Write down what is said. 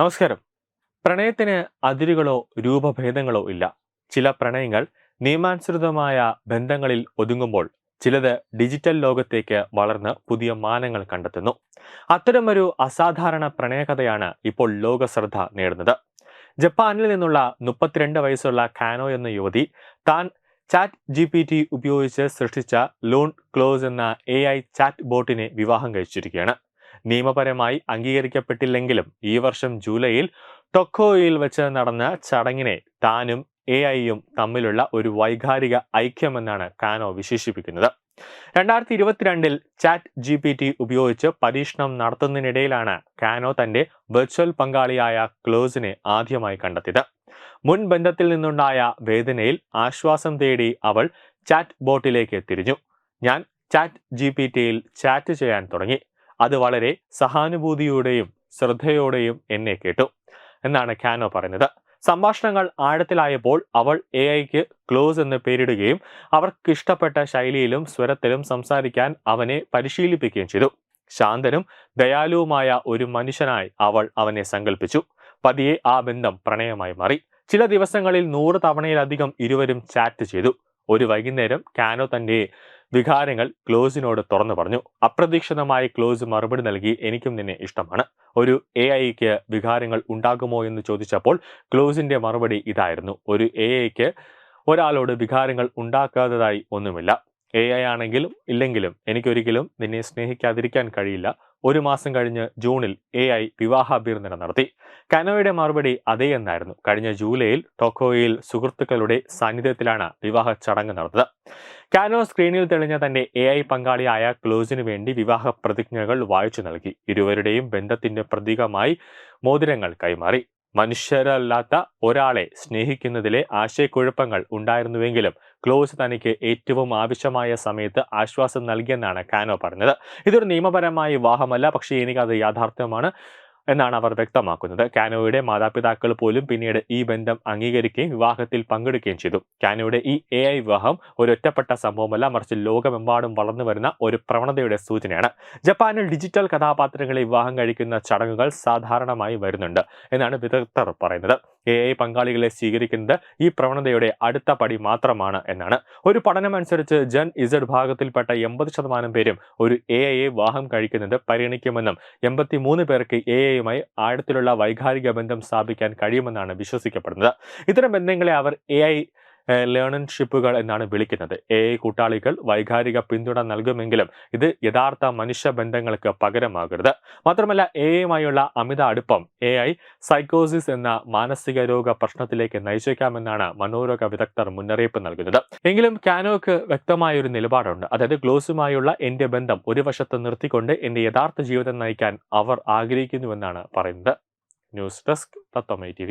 നമസ്കാരം. പ്രണയത്തിന് അതിരുകളോ രൂപഭേദങ്ങളോ ഇല്ല. ചില പ്രണയങ്ങൾ നിയമാനുസൃതമായ ബന്ധങ്ങളിൽ ഒതുങ്ങുമ്പോൾ ചിലത് ഡിജിറ്റൽ ലോകത്തേക്ക് വളർന്ന് പുതിയ മാനങ്ങൾ കണ്ടെത്തുന്നു. അത്തരമൊരു അസാധാരണ പ്രണയകഥയാണ് ഇപ്പോൾ ലോക ശ്രദ്ധ നേടുന്നത്. ജപ്പാനിൽ നിന്നുള്ള മുപ്പത്തിരണ്ട് വയസ്സുള്ള കാനോ എന്ന യുവതി താൻ ചാറ്റ് ജി പി ടി ഉപയോഗിച്ച് സൃഷ്ടിച്ച ലോൺ ക്ലോസ് എന്ന എ ഐ ചാറ്റ് ബോട്ടിനെ വിവാഹം കഴിച്ചിരിക്കുകയാണ്. നിയമപരമായി അംഗീകരിക്കപ്പെട്ടില്ലെങ്കിലും ഈ വർഷം ജൂലൈയിൽ ടൊക്കോയിൽ വെച്ച് നടന്ന ചടങ്ങിനെ താനും എ ഐയും തമ്മിലുള്ള ഒരു വൈകാരിക ഐക്യമെന്നാണ് കാനോ വിശേഷിപ്പിക്കുന്നത്. രണ്ടായിരത്തി ഇരുപത്തിരണ്ടിൽ ചാറ്റ് ജി പി ടി ഉപയോഗിച്ച് പരീക്ഷണം നടത്തുന്നതിനിടയിലാണ് കാനോ തന്റെ വെർച്വൽ പങ്കാളിയായ ക്ലോസിനെ ആദ്യമായി കണ്ടെത്തിയത്. മുൻ ബന്ധത്തിൽ നിന്നുണ്ടായ വേദനയിൽ ആശ്വാസം തേടി അവൾ ചാറ്റ് ബോട്ടിലേക്ക് തിരിഞ്ഞു. ഞാൻ ചാറ്റ് ജി പി ടിയിൽ ചാറ്റ് ചെയ്യാൻ തുടങ്ങി. അത് വളരെ സഹാനുഭൂതിയോടെയും ശ്രദ്ധയോടെയും എന്നെ കേട്ടു. എന്നാണ് കാനോ പറയുന്നത്. സംഭാഷണങ്ങൾ ആഴത്തിലായപ്പോൾ അവൾ എ ഐക്ക് ക്ലോസ് എന്ന് പേരിടുകയും അവർക്കിഷ്ടപ്പെട്ട ശൈലിയിലും സ്വരത്തിലും സംസാരിക്കാൻ അവനെ പരിശീലിപ്പിക്കുകയും ചെയ്തു. ശാന്തനും ദയാലുവുമായ ഒരു മനുഷ്യനായി അവൾ അവനെ സങ്കല്പിച്ചു പതിയെ ആ ബന്ധം പ്രണയമായി മാറി. ചില ദിവസങ്ങളിൽ നൂറ് തവണയിലധികം ഇരുവരും ചാറ്റ് ചെയ്തു. ഒരു വൈകുന്നേരം കാനോ തന്റെ വികാരങ്ങൾ ക്ലോസിനോട് തുറന്നു പറഞ്ഞു. അപ്രതീക്ഷിതമായി ക്ലോസ് മറുപടി നൽകി എനിക്കും നിന്നെ ഇഷ്ടമാണ്. ഒരു എ ഐക്ക് വികാരങ്ങൾ ഉണ്ടാകുമോ എന്ന് ചോദിച്ചപ്പോൾ ക്ലോസിന്റെ മറുപടി ഇതായിരുന്നു. ഒരു എ ഐക്ക് ഒരാളോട് വികാരങ്ങൾ ഉണ്ടാക്കാത്തതായി ഒന്നുമില്ല. എ ഐ ആണെങ്കിലും ഇല്ലെങ്കിലും എനിക്കൊരിക്കലും നിന്നെ സ്നേഹിക്കാതിരിക്കാൻ കഴിയില്ല. ഒരു മാസം കഴിഞ്ഞ് ജൂണിൽ എ ഐ വിവാഹാഭ്യർത്ഥന നടത്തി. കനോയുടെ മറുപടി അതേ എന്നായിരുന്നു. കഴിഞ്ഞ ജൂലൈയിൽ ടോക്കോയിൽ സുഹൃത്തുക്കളുടെ സാന്നിധ്യത്തിലാണ് വിവാഹ ചടങ്ങ് നടന്നത്. കാനോ സ്ക്രീനിൽ തെളിഞ്ഞ തന്റെ എ ഐ പങ്കാളിയായ ക്ലോസിനു വേണ്ടി വിവാഹ പ്രതിജ്ഞകൾ വായിച്ചു നൽകി. ഇരുവരുടെയും ബന്ധത്തിന്റെ പ്രതീകമായി മോതിരങ്ങൾ കൈമാറി. മനുഷ്യരല്ലാത്ത ഒരാളെ സ്നേഹിക്കുന്നതിലെ ആശയക്കുഴപ്പങ്ങൾ ഉണ്ടായിരുന്നുവെങ്കിലും ക്ലോസ് തനിക്ക് ഏറ്റവും ആവശ്യമായ സമയത്ത് ആശ്വാസം നൽകിയെന്നാണ് കാനോ പറഞ്ഞത്. ഇതൊരു നിയമപരമായ വിവാഹമല്ല പക്ഷേ എനിക്കത് യാഥാർത്ഥ്യമാണ്. എന്നാണ് അവർ വ്യക്തമാക്കുന്നത്. കാനോയുടെ മാതാപിതാക്കൾ പോലും പിന്നീട് ഈ ബന്ധം അംഗീകരിക്കുകയും വിവാഹത്തിൽ പങ്കെടുക്കുകയും ചെയ്തു. കാനോയുടെ ഈ എ ഐ വിവാഹം ഒരു ഒറ്റപ്പെട്ട സംഭവമല്ല മറിച്ച് ലോകമെമ്പാടും വളർന്നു വരുന്ന ഒരു പ്രവണതയുടെ സൂചനയാണ്. ജപ്പാനിൽ ഡിജിറ്റൽ കഥാപാത്രങ്ങളെ വിവാഹം കഴിക്കുന്ന ചടങ്ങുകൾ സാധാരണമായി വരുന്നുണ്ട് എന്നാണ് വിദഗ്ധർ പറയുന്നത്. എ ഐ പങ്കാളികളെ സ്വീകരിക്കുന്നത് ഈ പ്രവണതയുടെ അടുത്ത പടി മാത്രമാണ് എന്നാണ്. ഒരു പഠനമനുസരിച്ച് ജൻ ഇസഡ് ഭാഗത്തിൽപ്പെട്ട എൺപത് ശതമാനം പേരും ഒരു എ ഐയെ വിവാഹം കഴിക്കുന്നത് പരിഗണിക്കുമെന്നും എൺപത്തി മൂന്ന് പേർക്ക് എ ഐയുമായി ആഴത്തിലുള്ള വൈകാരിക ബന്ധം സ്ഥാപിക്കാൻ കഴിയുമെന്നാണ് വിശ്വസിക്കപ്പെടുന്നത്. ഇത്തരം ബന്ധങ്ങളെ അവർ എ ഐ ലേണൻഷിപ്പുകൾ എന്നാണ് വിളിക്കുന്നത്. എ കൂട്ടാളികൾ വൈകാരിക പിന്തുണ നൽകുമെങ്കിലും ഇത് യഥാർത്ഥ മനുഷ്യ ബന്ധങ്ങൾക്ക് പകരമാകരുത്. മാത്രമല്ല എ ഐയുമായുള്ള അമിത അടുപ്പം എ ഐ സൈക്കോസിസ് എന്ന മാനസിക രോഗ പ്രശ്നത്തിലേക്ക് നയിച്ചേക്കാമെന്നാണ് മനോരോഗ വിദഗ്ധർ മുന്നറിയിപ്പ് നൽകുന്നത്. എങ്കിലും കാനോക്ക് വ്യക്തമായ ഒരു നിലപാടുണ്ട്. അതായത് ഗ്ലോസുമായുള്ള എന്റെ ബന്ധം ഒരു വശത്ത് നിർത്തിക്കൊണ്ട് എന്റെ യഥാർത്ഥ ജീവിതം നയിക്കാൻ അവർ ആഗ്രഹിക്കുന്നുവെന്നാണ് പറയുന്നത്. ന്യൂസ് ഡെസ്ക് തത്വമൈ ടി